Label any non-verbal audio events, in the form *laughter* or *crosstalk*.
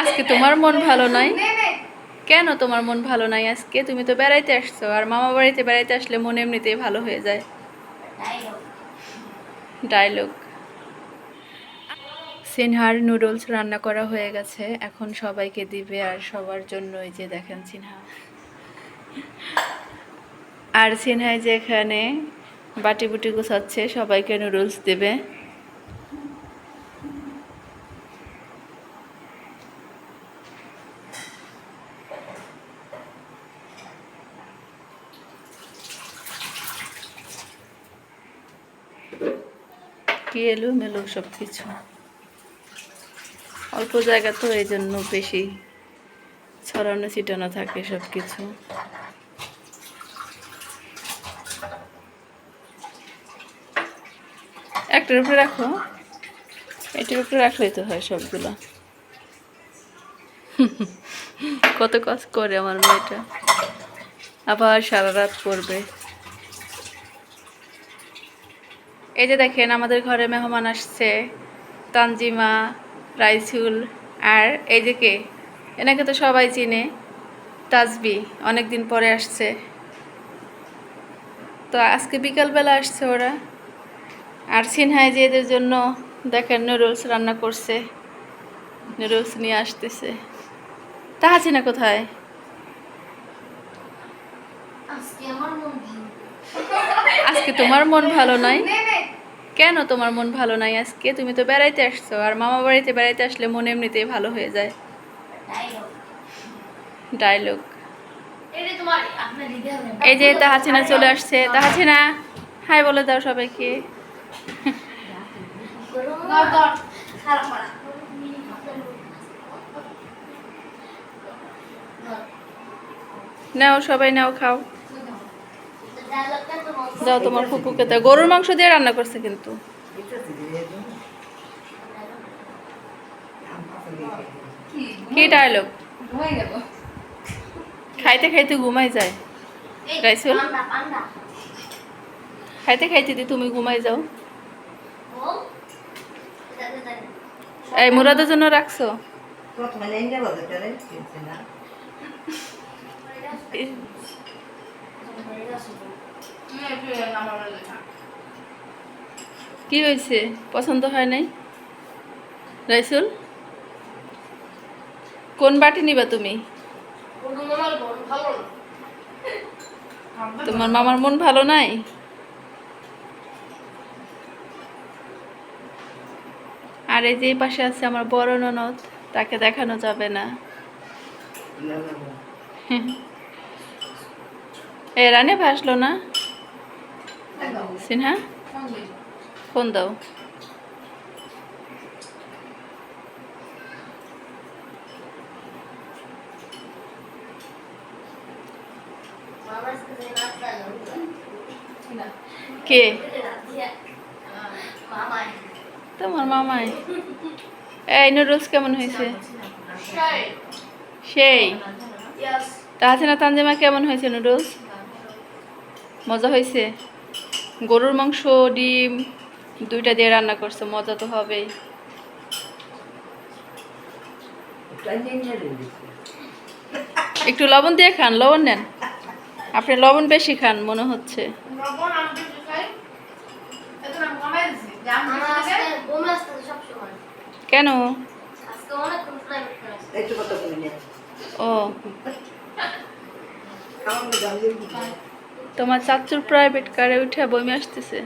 আজকে তোমার মন ভালো নাই। কেন তোমার মন ভালো নাই আজকে? তুমি তো বেড়াইতে আসছো আর মামা বাড়িতে বেড়াইতে আসলে মন এমনিতেই ভালো হয়ে যায়। ডায়লগ সিনহার নুডলস রান্না করা হয়ে গেছে এখন সবাইকে দিবে আর সবার জন্য এই যে দেখেন সিনহা। আর সিনহাই যে এখানে বাটি বুটি গুছাচ্ছে সবাইকে নুডলস দেবে। কি এলো মেলো সব কিছু অল্প জায়গা তো এই জন্য বেশি ছড়ানো ছিটানো থাকে সব কিছু একটার উপরে রাখো, এটার উপরে রাখলেই তো হয় সবগুলো। কত কাজ করে আমার মেয়েটা। আবার সারা রাত করবে এই যে দেখেন আমাদের ঘরে মেহমান আসছে তানজিমা রাইসুল আর এই যে কে? এনাকে তো সবাই চিনে তাজবি অনেক দিন পরে আসছে। তো আজকে বিকালবেলা আসছে ওরা। আর সিনহাই যে এদের জন্য দেখেন নুডলস রান্না করছে নুডলস নিয়ে আসতেছে। তাহাচিনা কোথায়? আজকে তোমার মন ভালো নাই? *laughs* নে, নে। কেন তোমার মন ভালো নাই আজকে? তুমি তো বেড়াইতে আসছো আর মামা বাড়িতে বেড়াইতে আসলে মন এমনিতেই ভালো হয়ে যায়। ডায়লগ এই যে তাহাচিনা চলে আসছে তাহাচিনা হাই বলে দাও সবাইকে। নাও সবাই নাও খাও। তো। দাও তোমার ফুপুকে দাও গরুর মাংস দিয়ে রান্না করছে কিন্তু কি ডায়লগ খাইতে খাইতে ঘুমাই যায় রাইসুল? খাইতে খাইতে দি তুমি ঘুমাই যাও। এই মুরাদের জন্য রাখছো *laughs* প্রথমে কি হয়েছে? পছন্দ হয় নাই? রাইসুল? কোন বাটি নিবা তুমি? তোমার মামার মন ভালো নাই? আর এই যে পাশে আছে আমার বড় ননদ তাকে দেখানো যাবে না। এ রানে ভাসলো না? সিনহা ফোন দাও। কে? তোমার মামাই। এই নুডলস কেমন হয়েছে? সেই। Yes. তানজিমা কেমন হয়েছে নুডলস? মজা হয়েছে? গরুর মাংস ডিম দুইটা দিয়ে রান্না করছে মজা তো হবেই। একটু লবণ দিয়ে খান লবণ নেন। আপনি লবণ বেশি খান মনে হচ্ছে। কেন? ও। তোমার চাচুর প্রাইভেট কারে উঠে বমি আসতেছে।